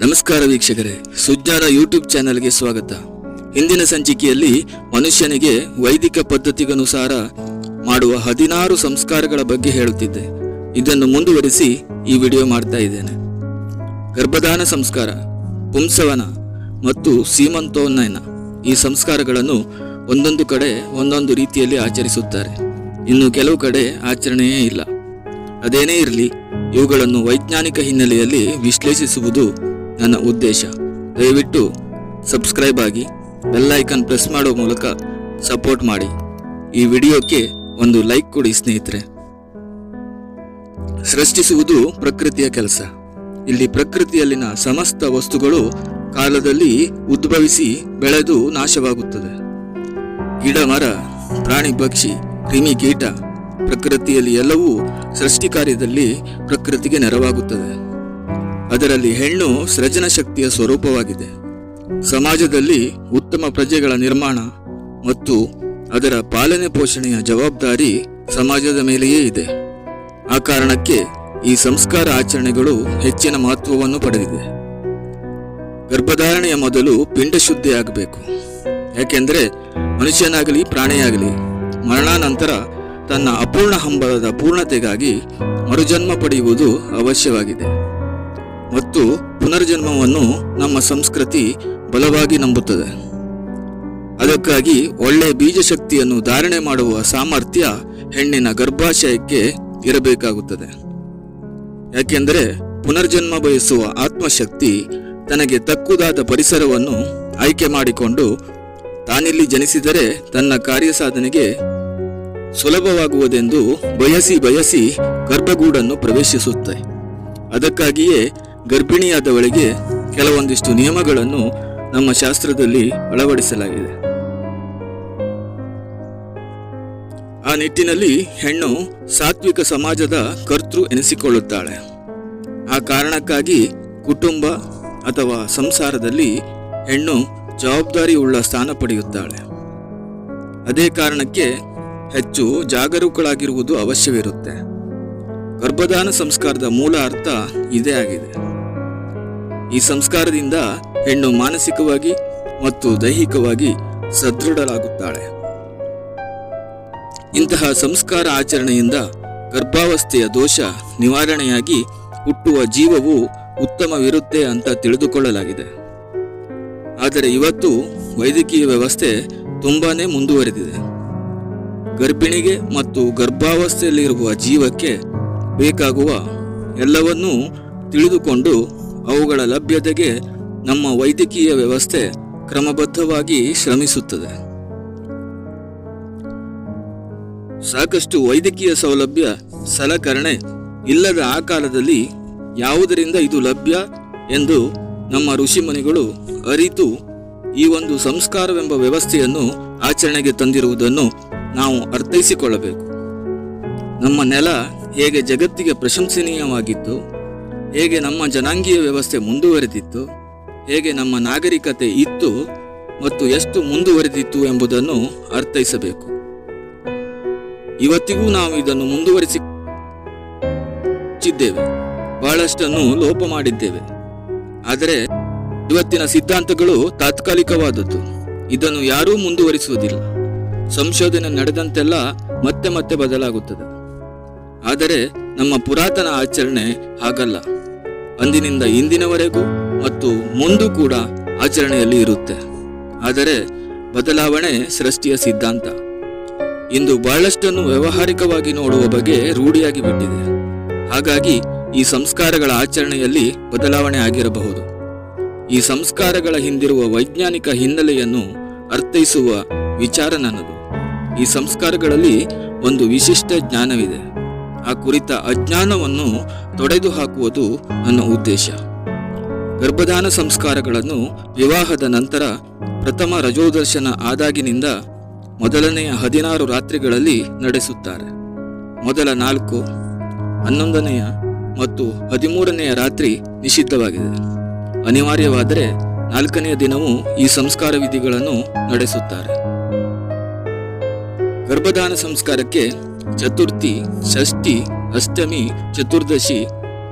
ನಮಸ್ಕಾರ ವೀಕ್ಷಕರೇ, ಸುಜ್ಞಾನ ಯೂಟ್ಯೂಬ್ ಚಾನೆಲ್ಗೆ ಸ್ವಾಗತ. ಹಿಂದಿನ ಸಂಚಿಕೆಯಲ್ಲಿ ಮನುಷ್ಯನಿಗೆ ವೈದಿಕ ಪದ್ಧತಿಗನುಸಾರ ಮಾಡುವ ಹದಿನಾರು ಸಂಸ್ಕಾರಗಳ ಬಗ್ಗೆ ಹೇಳುತ್ತಿದ್ದೆ. ಇದನ್ನು ಮುಂದುವರಿಸಿ ಈ ವಿಡಿಯೋ ಮಾಡ್ತಾ ಇದ್ದೇನೆ. ಗರ್ಭಧಾನ ಸಂಸ್ಕಾರ, ಪುಂಸವನ ಮತ್ತು ಸೀಮಂತೋನ್ನಯನ ಈ ಸಂಸ್ಕಾರಗಳನ್ನು ಒಂದೊಂದು ಕಡೆ ಒಂದೊಂದು ರೀತಿಯಲ್ಲಿ ಆಚರಿಸುತ್ತಾರೆ. ಇನ್ನು ಕೆಲವು ಕಡೆ ಆಚರಣೆಯೇ ಇಲ್ಲ. ಅದೇನೇ ಇರಲಿ ಇವುಗಳನ್ನು ವೈಜ್ಞಾನಿಕ ಹಿನ್ನೆಲೆಯಲ್ಲಿ ವಿಶ್ಲೇಷಿಸುವುದು ನನ್ನ ಉದ್ದೇಶ. ದಯವಿಟ್ಟು ಸಬ್ಸ್ಕ್ರೈಬ್ ಆಗಿ ಬೆಲ್ಲೈಕನ್ ಪ್ರೆಸ್ ಮಾಡುವ ಮೂಲಕ ಸಪೋರ್ಟ್ ಮಾಡಿ. ಈ ವಿಡಿಯೋಕ್ಕೆ ಒಂದು ಲೈಕ್ ಕೊಡಿ ಸ್ನೇಹಿತರೆ. ಸೃಷ್ಟಿಸುವುದು ಪ್ರಕೃತಿಯ ಕೆಲಸ. ಇಲ್ಲಿ ಪ್ರಕೃತಿಯಲ್ಲಿನ ಸಮಸ್ತ ವಸ್ತುಗಳು ಕಾಲದಲ್ಲಿ ಉದ್ಭವಿಸಿ ಬೆಳೆದು ನಾಶವಾಗುತ್ತದೆ. ಗಿಡ ಮರ, ಪ್ರಾಣಿ ಪಕ್ಷಿ, ಕ್ರಿಮಿ ಕೀಟ ಪ್ರಕೃತಿಯಲ್ಲಿ ಎಲ್ಲವೂ ಸೃಷ್ಟಿ ಕಾರ್ಯದಲ್ಲಿ ಪ್ರಕೃತಿಗೆ ನೆರವಾಗುತ್ತದೆ. ಅದರಲ್ಲಿ ಹೆಣ್ಣು ಸೃಜನ ಶಕ್ತಿಯ ಸ್ವರೂಪವಾಗಿದೆ. ಸಮಾಜದಲ್ಲಿ ಉತ್ತಮ ಪ್ರಜೆಗಳ ನಿರ್ಮಾಣ ಮತ್ತು ಅದರ ಪಾಲನೆ ಪೋಷಣೆಯ ಜವಾಬ್ದಾರಿ ಸಮಾಜದ ಮೇಲೆಯೇ ಇದೆ. ಆ ಕಾರಣಕ್ಕೆ ಈ ಸಂಸ್ಕಾರ ಆಚರಣೆಗಳು ಹೆಚ್ಚಿನ ಮಹತ್ವವನ್ನು ಪಡೆದಿದೆ. ಗರ್ಭಧಾರಣೆಯ ಮೊದಲು ಪಿಂಡ ಶುದ್ಧಿಯಾಗಬೇಕು ಯಾಕೆಂದರೆ ಮನುಷ್ಯನಾಗಲಿ ಪ್ರಾಣಿಯಾಗಲಿ ಮರಣಾನಂತರ ತನ್ನ ಅಪೂರ್ಣ ಹಂಬಲದ ಪೂರ್ಣತೆಗಾಗಿ ಮರುಜನ್ಮ ಪಡೆಯುವುದು ಅವಶ್ಯವಾಗಿದೆ. ಮತ್ತು ಪುನರ್ಜನ್ಮವನ್ನು ನಮ್ಮ ಸಂಸ್ಕೃತಿ ಬಲವಾಗಿ ನಂಬುತ್ತದೆ. ಅದಕ್ಕಾಗಿ ಒಳ್ಳೆಯ ಬೀಜ ಶಕ್ತಿಯನ್ನು ಧಾರಣೆ ಮಾಡುವ ಸಾಮರ್ಥ್ಯ ಹೆಣ್ಣಿನ ಗರ್ಭಾಶಯಕ್ಕೆ ಇರಬೇಕಾಗುತ್ತದೆ. ಯಾಕೆಂದರೆ ಪುನರ್ಜನ್ಮ ಬಯಸುವ ಆತ್ಮಶಕ್ತಿ ತನಗೆ ತಕ್ಕುದಾದ ಪರಿಸರವನ್ನು ಆಯ್ಕೆ ಮಾಡಿಕೊಂಡು ತಾನಿಲ್ಲಿ ಜನಿಸಿದರೆ ತನ್ನ ಕಾರ್ಯ ಸಾಧನೆಗೆ ಸುಲಭವಾಗುವುದೆಂದು ಬಯಸಿ ಬಯಸಿ ಗರ್ಭಗೂಡನ್ನು ಪ್ರವೇಶಿಸುತ್ತೆ. ಅದಕ್ಕಾಗಿಯೇ ಗರ್ಭಿಣಿಯಾದವಳಿಗೆ ಕೆಲವೊಂದಿಷ್ಟು ನಿಯಮಗಳನ್ನು ನಮ್ಮ ಶಾಸ್ತ್ರದಲ್ಲಿ ಅಳವಡಿಸಲಾಗಿದೆ. ಆ ನಿಟ್ಟಿನಲ್ಲಿ ಹೆಣ್ಣು ಸಾತ್ವಿಕ ಸಮಾಜದ ಕರ್ತೃ ಎನಿಸಿಕೊಳ್ಳುತ್ತಾಳೆ. ಆ ಕಾರಣಕ್ಕಾಗಿ ಕುಟುಂಬ ಅಥವಾ ಸಂಸಾರದಲ್ಲಿ ಹೆಣ್ಣು ಜವಾಬ್ದಾರಿಯುಳ್ಳ ಸ್ಥಾನ ಪಡೆಯುತ್ತಾಳೆ. ಅದೇ ಕಾರಣಕ್ಕೆ ಹೆಚ್ಚು ಜಾಗರೂಕಳಾಗಿರುವುದು ಅವಶ್ಯವಿರುತ್ತೆ. ಗರ್ಭಧಾನ ಸಂಸ್ಕಾರದ ಮೂಲ ಅರ್ಥ ಇದೇ ಆಗಿದೆ. ಈ ಸಂಸ್ಕಾರದಿಂದ ಹೆಣ್ಣು ಮಾನಸಿಕವಾಗಿ ಮತ್ತು ದೈಹಿಕವಾಗಿ ಸದೃಢಲಾಗುತ್ತಾಳೆ ಇಂತಹ ಸಂಸ್ಕಾರ ಆಚರಣೆಯಿಂದ ಗರ್ಭಾವಸ್ಥೆಯ ದೋಷ ನಿವಾರಣೆಯಾಗಿ ಹುಟ್ಟುವ ಜೀವವು ಉತ್ತಮವಿರುತ್ತೆ ಅಂತ ತಿಳಿದುಕೊಳ್ಳಲಾಗಿದೆ. ಆದರೆ ಇವತ್ತು ವೈದ್ಯಕೀಯ ವ್ಯವಸ್ಥೆ ತುಂಬಾನೇ ಮುಂದುವರೆದಿದೆ. ಗರ್ಭಿಣಿಗೆ ಮತ್ತು ಗರ್ಭಾವಸ್ಥೆಯಲ್ಲಿರುವ ಜೀವಕ್ಕೆ ಬೇಕಾಗುವ ಎಲ್ಲವನ್ನೂ ತಿಳಿದುಕೊಂಡು ಅವುಗಳ ಲಭ್ಯತೆಗೆ ನಮ್ಮ ವೈದ್ಯಕೀಯ ವ್ಯವಸ್ಥೆ ಕ್ರಮಬದ್ಧವಾಗಿ ಶ್ರಮಿಸುತ್ತದೆ. ಸಾಕಷ್ಟು ವೈದ್ಯಕೀಯ ಸೌಲಭ್ಯ, ಸಲಕರಣೆ ಇಲ್ಲದ ಆ ಕಾಲದಲ್ಲಿ ಯಾವುದರಿಂದ ಇದು ಲಭ್ಯ ಎಂದು ನಮ್ಮ ಋಷಿಮುನಿಗಳು ಅರಿತು ಈ ಒಂದು ಸಂಸ್ಕಾರವೆಂಬ ವ್ಯವಸ್ಥೆಯನ್ನು ಆಚರಣೆಗೆ ತಂದಿರುವುದನ್ನು ನಾವು ಅರ್ಥೈಸಿಕೊಳ್ಳಬೇಕು. ನಮ್ಮ ನೆಲ ಹೇಗೆ ಜಗತ್ತಿಗೆ ಪ್ರಶಂಸನೀಯವಾಗಿತ್ತು, ಹೇಗೆ ನಮ್ಮ ಜನಾಂಗೀಯ ವ್ಯವಸ್ಥೆ ಮುಂದುವರೆದಿತ್ತು, ಹೇಗೆ ನಮ್ಮ ನಾಗರಿಕತೆ ಇತ್ತು ಮತ್ತು ಎಷ್ಟು ಮುಂದುವರೆದಿತ್ತು ಎಂಬುದನ್ನು ಅರ್ಥೈಸಬೇಕು. ಇವತ್ತಿಗೂ ನಾವು ಇದನ್ನು ಮುಂದುವರಿಸಿದ್ದೇವೆ ಬಹಳಷ್ಟನ್ನು ಲೋಪ ಮಾಡಿದ್ದೇವೆ. ಆದರೆ ಇವತ್ತಿನ ಸಿದ್ಧಾಂತಗಳು ತಾತ್ಕಾಲಿಕವಾದದ್ದು. ಇದನ್ನು ಯಾರೂ ಮುಂದುವರಿಸುವುದಿಲ್ಲ. ಸಂಶೋಧನೆ ನಡೆದಂತೆಲ್ಲ ಮತ್ತೆ ಮತ್ತೆ ಬದಲಾಗುತ್ತದೆ. ಆದರೆ ನಮ್ಮ ಪುರಾತನ ಆಚರಣೆ ಹಾಗಲ್ಲ. ಅಂದಿನಿಂದ ಇಂದಿನವರೆಗೂ ಮತ್ತು ಮುಂದೂ ಕೂಡ ಆಚರಣೆಯಲ್ಲಿ ಇರುತ್ತೆ. ಆದರೆ ಬದಲಾವಣೆ ಸೃಷ್ಟಿಯ ಸಿದ್ಧಾಂತ. ಇಂದು ಬಹಳಷ್ಟನ್ನು ವ್ಯಾವಹಾರಿಕವಾಗಿ ನೋಡುವ ಬಗೆ ರೂಢಿಯಾಗಿ ಬಿಟ್ಟಿದೆ. ಹಾಗಾಗಿ ಈ ಸಂಸ್ಕಾರಗಳ ಆಚರಣೆಯಲ್ಲಿ ಬದಲಾವಣೆ ಆಗಿರಬಹುದು. ಈ ಸಂಸ್ಕಾರಗಳ ಹಿಂದಿರುವ ವೈಜ್ಞಾನಿಕ ಹಿನ್ನೆಲೆಯನ್ನು ಅರ್ಥೈಸುವ ವಿಚಾರ ನನ್ನದು. ಈ ಸಂಸ್ಕಾರಗಳಲ್ಲಿ ಒಂದು ವಿಶಿಷ್ಟ ಜ್ಞಾನವಿದೆ. ಆ ಕುರಿತ ಅಜ್ಞಾನವನ್ನು ತೊಡೆದು ಹಾಕುವುದು ನನ್ನ ಉದ್ದೇಶ. ಗರ್ಭಧಾನ ಸಂಸ್ಕಾರಗಳನ್ನು ವಿವಾಹದ ನಂತರ ಪ್ರಥಮ ರಜೋದರ್ಶನ ಆದಾಗಿನಿಂದ ಮೊದಲನೆಯ ಹದಿನಾರು ರಾತ್ರಿಗಳಲ್ಲಿ ನಡೆಸುತ್ತಾರೆ. ಮೊದಲ ನಾಲ್ಕು, ಹನ್ನೊಂದನೆಯ ಮತ್ತು ಹದಿಮೂರನೆಯ ರಾತ್ರಿ ನಿಷಿದ್ಧವಾಗಿದೆ. ಅನಿವಾರ್ಯವಾದರೆ ನಾಲ್ಕನೆಯ ದಿನವೂ ಈ ಸಂಸ್ಕಾರ ವಿಧಿಗಳನ್ನು ನಡೆಸುತ್ತಾರೆ. ಗರ್ಭಧಾನ ಸಂಸ್ಕಾರಕ್ಕೆ ಚತುರ್ಥಿ, ಷಷ್ಠಿ, ಅಷ್ಟಮಿ, ಚತುರ್ದಶಿ,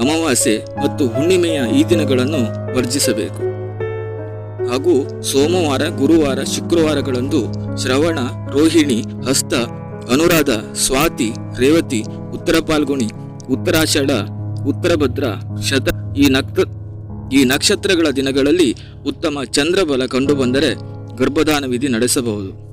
ಅಮಾವಾಸ್ಯೆ ಮತ್ತು ಹುಣ್ಣಿಮೆಯ ಈ ದಿನಗಳನ್ನು ವರ್ಜಿಸಬೇಕು. ಹಾಗೂ ಸೋಮವಾರ, ಗುರುವಾರ, ಶುಕ್ರವಾರಗಳಂದು ಶ್ರವಣ, ರೋಹಿಣಿ, ಹಸ್ತ, ಅನುರಾಧ, ಸ್ವಾತಿ, ರೇವತಿ, ಉತ್ತರ ಪಾಲ್ಗುಣಿ, ಉತ್ತರಾಷಾಢ ಉತ್ತರಭದ್ರ ಶತ ಈ ನಕ್ತ ಈ ನಕ್ಷತ್ರಗಳ ದಿನಗಳಲ್ಲಿ ಉತ್ತಮ ಚಂದ್ರಬಲ ಕಂಡುಬಂದರೆ ಗರ್ಭದಾನ ವಿಧಿ ನಡೆಸಬಹುದು.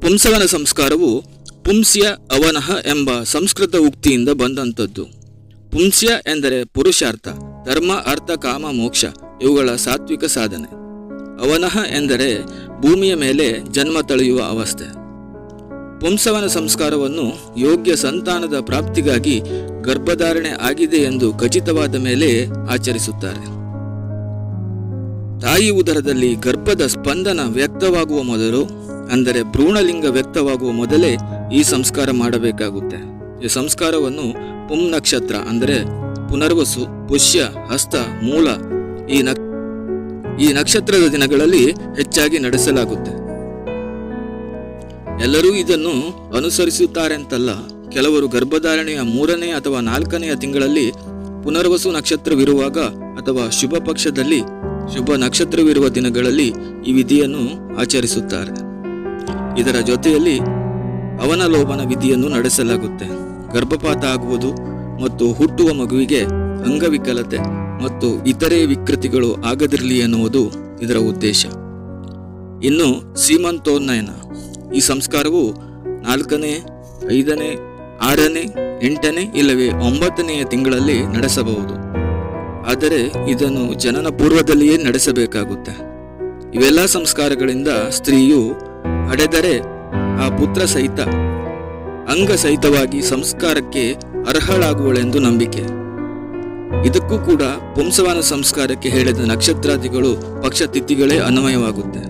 ಪುಂಸವನ ಸಂಸ್ಕಾರವು ಪುಂಸ್ಯ ಅವನಃ ಎಂಬ ಸಂಸ್ಕೃತ ಉಕ್ತಿಯಿಂದ ಬಂದಂಥದ್ದು. ಪುಂಸ್ಯ ಎಂದರೆ ಪುರುಷಾರ್ಥ, ಧರ್ಮ, ಅರ್ಥ, ಕಾಮ, ಮೋಕ್ಷ, ಇವುಗಳ ಸಾತ್ವಿಕ ಸಾಧನೆ. ಅವನಹ ಎಂದರೆ ಭೂಮಿಯ ಮೇಲೆ ಜನ್ಮ ತಳೆಯುವ ಅವಸ್ಥೆ. ಪುಂಸವನ ಸಂಸ್ಕಾರವನ್ನು ಯೋಗ್ಯ ಸಂತಾನದ ಪ್ರಾಪ್ತಿಗಾಗಿ ಗರ್ಭಧಾರಣೆ ಆಗಿದೆ ಎಂದು ಖಚಿತವಾದ ಮೇಲೆ ಆಚರಿಸುತ್ತಾರೆ. ತಾಯಿ ಉದರದಲ್ಲಿ ಗರ್ಭದ ಸ್ಪಂದನ ವ್ಯಕ್ತವಾಗುವ ಮೊದಲು ಅಂದರೆ ಭ್ರೂಣಲಿಂಗ ವ್ಯಕ್ತವಾಗುವ ಮೊದಲೇ ಈ ಸಂಸ್ಕಾರ ಮಾಡಬೇಕಾಗುತ್ತೆ. ಈ ಸಂಸ್ಕಾರವನ್ನು ಪುಂ ನಕ್ಷತ್ರ ಅಂದರೆ ಪುನರ್ವಸು, ಪುಷ್ಯ, ಹಸ್ತ, ಮೂಲ ಈ ನಕ್ ಈ ನಕ್ಷತ್ರದ ದಿನಗಳಲ್ಲಿ ಹೆಚ್ಚಾಗಿ ನಡೆಸಲಾಗುತ್ತೆ. ಎಲ್ಲರೂ ಇದನ್ನು ಅನುಸರಿಸುತ್ತಾರೆ ಅಂತಲ್ಲ ಕೆಲವರು ಗರ್ಭಧಾರಣೆಯ ಮೂರನೇ ಅಥವಾ ನಾಲ್ಕನೆಯ ತಿಂಗಳಲ್ಲಿ ಪುನರ್ವಸು ನಕ್ಷತ್ರವಿರುವಾಗ ಅಥವಾ ಶುಭ ಪಕ್ಷದಲ್ಲಿ ಶುಭ ನಕ್ಷತ್ರವಿರುವ ದಿನಗಳಲ್ಲಿ ಈ ವಿಧಿಯನ್ನು ಆಚರಿಸುತ್ತಾರೆ. ಇದರ ಜೊತೆಯಲ್ಲಿ ಅವನಲೋಪನ ವಿಧಿಯನ್ನು ನಡೆಸಲಾಗುತ್ತೆ. ಗರ್ಭಪಾತ ಆಗುವುದು ಮತ್ತು ಹುಟ್ಟುವ ಮಗುವಿಗೆ ಅಂಗವಿಕಲತೆ ಮತ್ತು ಇತರೆ ವಿಕೃತಿಗಳು ಆಗದಿರಲಿ ಎನ್ನುವುದು ಇದರ ಉದ್ದೇಶ. ಇನ್ನು ಸೀಮಂತೋನ್ನಯನ. ಈ ಸಂಸ್ಕಾರವು ನಾಲ್ಕನೇ, ಐದನೇ, ಆರನೇ, ಎಂಟನೇ ಇಲ್ಲವೇ ಒಂಬತ್ತನೆಯ ತಿಂಗಳಲ್ಲಿ ನಡೆಸಬಹುದು. ಆದರೆ ಇದನ್ನು ಜನನ ಪೂರ್ವದಲ್ಲಿಯೇ ನಡೆಸಬೇಕಾಗುತ್ತೆ. ಇವೆಲ್ಲ ಸಂಸ್ಕಾರಗಳಿಂದ ಸ್ತ್ರೀಯು ಹಡೆದರೆ ಆ ಪುತ್ರ ಸಹಿತ, ಅಂಗ ಸಹಿತವಾಗಿ ಸಂಸ್ಕಾರಕ್ಕೆ ಅರ್ಹಳಾಗುವಳೆಂದು ನಂಬಿಕೆ. ಇದಕ್ಕೂ ಕೂಡ ಪುಂಸವಾನ ಸಂಸ್ಕಾರಕ್ಕೆ ಹೇಳಿದ ನಕ್ಷತ್ರಾದಿಗಳು ಪಕ್ಷ ತಿಥಿಗಳೇ ಅನ್ವಯವಾಗುತ್ತೆ.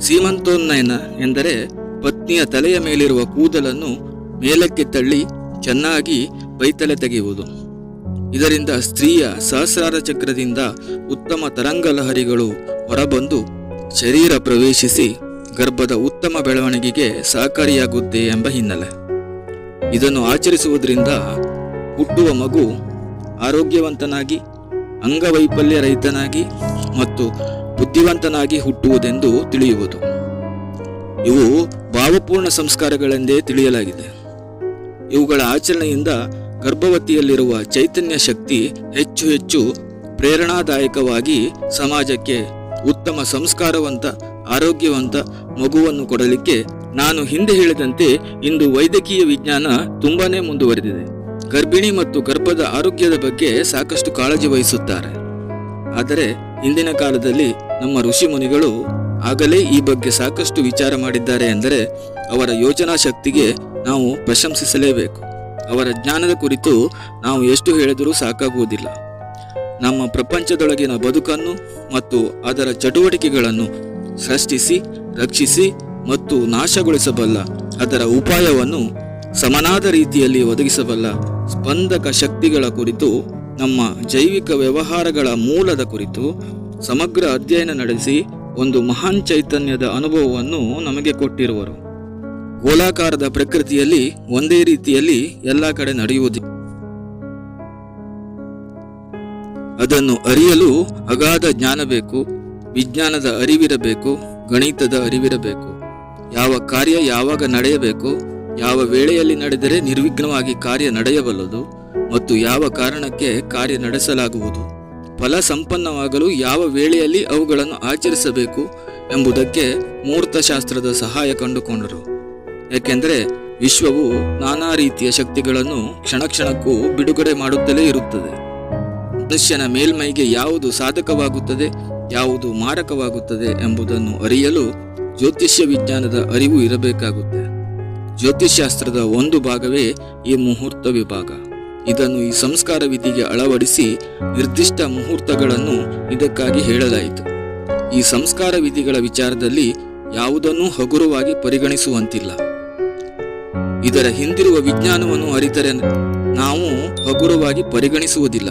ಸೀಮಂತೋನ್ನಯನ ಎಂದರೆ ಪತ್ನಿಯ ತಲೆಯ ಮೇಲಿರುವ ಕೂದಲನ್ನು ಮೇಲಕ್ಕೆ ತಳ್ಳಿ ಚೆನ್ನಾಗಿ ಬೈತಲೆ ತೆಗೆಯುವುದು. ಇದರಿಂದ ಸ್ತ್ರೀಯ ಸಹಸ್ರಾರ ಚಕ್ರದಿಂದ ಉತ್ತಮ ತರಂಗಲಹರಿಗಳು ಹೊರಬಂದು ಶರೀರ ಪ್ರವೇಶಿಸಿ ಗರ್ಭದ ಉತ್ತಮ ಬೆಳವಣಿಗೆಗೆ ಸಹಕಾರಿಯಾಗುತ್ತೆ ಎಂಬ ಹಿನ್ನೆಲೆ. ಇದನ್ನು ಆಚರಿಸುವುದರಿಂದ ಹುಟ್ಟುವ ಮಗು ಆರೋಗ್ಯವಂತನಾಗಿ, ಅಂಗವೈಫಲ್ಯ ರಹಿತನಾಗಿ ಮತ್ತು ಬುದ್ಧಿವಂತನಾಗಿ ಹುಟ್ಟುವುದೆಂದು ತಿಳಿಯುವುದು. ಇವು ಭಾವಪೂರ್ಣ ಸಂಸ್ಕಾರಗಳೆಂದೇ ತಿಳಿಯಲಾಗಿದೆ. ಇವುಗಳ ಆಚರಣೆಯಿಂದ ಗರ್ಭವತಿಯಲ್ಲಿರುವ ಚೈತನ್ಯ ಶಕ್ತಿ ಹೆಚ್ಚು ಹೆಚ್ಚು ಪ್ರೇರಣಾದಾಯಕವಾಗಿ ಸಮಾಜಕ್ಕೆ ಉತ್ತಮ ಸಂಸ್ಕಾರವಂತ ಆರೋಗ್ಯವಂತ ಮಗುವನ್ನು ಕೊಡಲಿಕ್ಕೆ ನಾನು ಹಿಂದೆ ಹೇಳಿದಂತೆ ಇಂದು ವೈದ್ಯಕೀಯ ವಿಜ್ಞಾನ ತುಂಬಾನೇ ಮುಂದುವರೆದಿದೆ. ಗರ್ಭಿಣಿ ಮತ್ತು ಗರ್ಭದ ಆರೋಗ್ಯದ ಬಗ್ಗೆ ಸಾಕಷ್ಟು ಕಾಳಜಿ ವಹಿಸುತ್ತಾರೆ. ಆದರೆ ಇಂದಿನ ಕಾಲದಲ್ಲಿ ನಮ್ಮ ಋಷಿ ಮುನಿಗಳು ಆಗಲೇ ಈ ಬಗ್ಗೆ ಸಾಕಷ್ಟು ವಿಚಾರ ಮಾಡಿದ್ದಾರೆ ಎಂದರೆ ಅವರ ಯೋಚನಾ ಶಕ್ತಿಗೆ ನಾವು ಪ್ರಶಂಸಿಸಲೇಬೇಕು. ಅವರ ಜ್ಞಾನದ ಕುರಿತು ನಾವು ಎಷ್ಟು ಹೇಳಿದರೂ ಸಾಕಾಗುವುದಿಲ್ಲ. ನಮ್ಮ ಪ್ರಪಂಚದೊಳಗಿನ ಬದುಕನ್ನು ಮತ್ತು ಅದರ ಚಟುವಟಿಕೆಗಳನ್ನು ಸೃಷ್ಟಿಸಿ, ರಕ್ಷಿಸಿ ಮತ್ತು ನಾಶಗೊಳಿಸಬಲ್ಲ. ಅದರ ಉಪಾಯವನ್ನು ಸಮನಾದ ರೀತಿಯಲ್ಲಿ ಒದಗಿಸಬಲ್ಲ ಸ್ಪಂದಕ ಶಕ್ತಿಗಳ ಕುರಿತು, ನಮ್ಮ ಜೈವಿಕ ವ್ಯವಹಾರಗಳ ಮೂಲದ ಕುರಿತು ಸಮಗ್ರ ಅಧ್ಯಯನ ನಡೆಸಿ ಒಂದು ಮಹಾನ್ ಚೈತನ್ಯದ ಅನುಭವವನ್ನು ನಮಗೆ ಕೊಟ್ಟಿರುವರು. ಗೋಲಾಕಾರದ ಪ್ರಕೃತಿಯಲ್ಲಿ ಒಂದೇ ರೀತಿಯಲ್ಲಿ ಎಲ್ಲ ಕಡೆ ನಡೆಯುವುದಿಲ್ಲ ಅದನ್ನು ಅರಿಯಲು ಅಗಾಧ ಜ್ಞಾನ ಬೇಕು. ವಿಜ್ಞಾನದ ಅರಿವಿರಬೇಕು, ಗಣಿತದ ಅರಿವಿರಬೇಕು. ಯಾವ ಕಾರ್ಯ ಯಾವಾಗ ನಡೆಯಬೇಕು, ಯಾವ ವೇಳೆಯಲ್ಲಿ ನಡೆದರೆ ನಿರ್ವಿಘ್ನವಾಗಿ ಕಾರ್ಯ ನಡೆಯಬಲ್ಲದು ಮತ್ತು ಯಾವ ಕಾರಣಕ್ಕೆ ಕಾರ್ಯ ನಡೆಸಲಾಗುವುದು. ಫಲ ಸಂಪನ್ನವಾಗಲು ಯಾವ ವೇಳೆಯಲ್ಲಿ ಅವುಗಳನ್ನು ಆಚರಿಸಬೇಕು ಎಂಬುದಕ್ಕೆ ಮೂರ್ತಶಾಸ್ತ್ರದ ಸಹಾಯ ಕಂಡುಕೊಂಡರು. ಏಕೆಂದರೆ ವಿಶ್ವವು ನಾನಾ ರೀತಿಯ ಶಕ್ತಿಗಳನ್ನು ಕ್ಷಣಕ್ಷಣಕ್ಕೂ ಬಿಡುಗಡೆ ಮಾಡುತ್ತಲೇ ಇರುತ್ತದೆ. ಮನುಷ್ಯನ ಮೇಲ್ಮೈಗೆ ಯಾವುದು ಸಾಧಕವಾಗುತ್ತದೆ, ಯಾವುದು ಮಾರಕವಾಗುತ್ತದೆ ಎಂಬುದನ್ನು ಅರಿಯಲು ಜ್ಯೋತಿಷ್ಯ ವಿಜ್ಞಾನದ ಅರಿವು ಇರಬೇಕಾಗುತ್ತೆ. ಜ್ಯೋತಿಷ್ಶಾಸ್ತ್ರದ ಒಂದು ಭಾಗವೇ ಈ ಮುಹೂರ್ತ ವಿಭಾಗ. ಇದನ್ನು ಈ ಸಂಸ್ಕಾರ ವಿಧಿಗೆ ಅಳವಡಿಸಿ ನಿರ್ದಿಷ್ಟ ಮುಹೂರ್ತಗಳನ್ನು ಇದಕ್ಕಾಗಿ ಹೇಳಲಾಯಿತು. ಈ ಸಂಸ್ಕಾರ ವಿಧಿಗಳ ವಿಚಾರದಲ್ಲಿ ಯಾವುದನ್ನೂ ಹಗುರವಾಗಿ ಪರಿಗಣಿಸುವಂತಿಲ್ಲ. ಇದರ ಹಿಂದಿರುವ ವಿಜ್ಞಾನವನ್ನು ಅರಿತರೆ ನಾವು ಹಗುರವಾಗಿ ಪರಿಗಣಿಸುವುದಿಲ್ಲ.